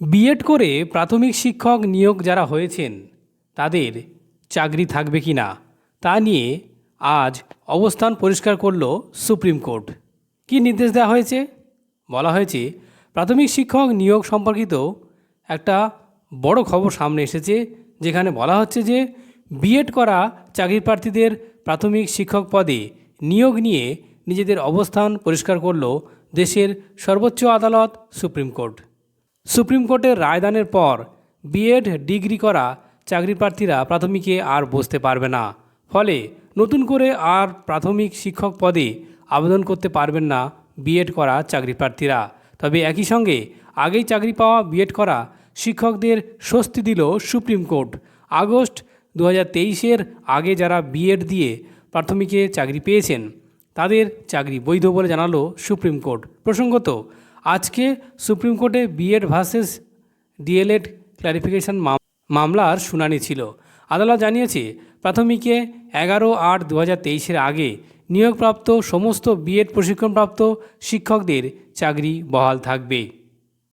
B Ed করে প্রাথমিক শিক্ষক নিয়োগ যারা হয়েছেন, তাদের চাকরি থাকবে কি না, তা নিয়ে আজ অবস্থান পরিষ্কার করল সুপ্রিম কোর্ট। কী নির্দেশ দেওয়া হয়েছে? বলা হয়েছে, প্রাথমিক শিক্ষক নিয়োগ সম্পর্কিত একটা বড় খবর সামনে এসেছে, যেখানে বলা হচ্ছে যে বিএড করা চাকরি প্রার্থীদের প্রাথমিক শিক্ষক পদে নিয়োগ নিয়ে নিজেদের অবস্থান পরিষ্কার করল দেশের সর্বোচ্চ আদালত সুপ্রিম কোর্ট। সুপ্রিম কোর্টের রায়দানের পর বিএড ডিগ্রি করা চাকরি প্রার্থীরা প্রাথমিকে আর বসতে পারবে না। ফলে নতুন করে আর প্রাথমিক শিক্ষক পদে আবেদন করতে পারবেন না বিএড করা চাকরি প্রার্থীরা তবে একই সঙ্গে আগেই চাকরি পাওয়া বিএড করা শিক্ষকদের স্বস্তি দিল সুপ্রিম কোর্ট। আগস্ট দু হাজার আগে যারা বিএড দিয়ে প্রাথমিকে চাকরি পেয়েছেন, তাদের চাকরি বৈধ বলে জানালো সুপ্রিম কোর্ট। প্রসঙ্গত আজকে সুপ্রিম কোর্টে বিএড ভার্সেস ডিএলএড ক্লারিফিকেশন মামলার শুনানি ছিল। আদালত জানিয়েছে, প্রাথমিকে এগারো আট দু হাজার তেইশের আগে নিয়োগপ্রাপ্ত সমস্ত বিএড প্রশিক্ষণপ্রাপ্ত শিক্ষকদের চাকরি বহাল থাকবে।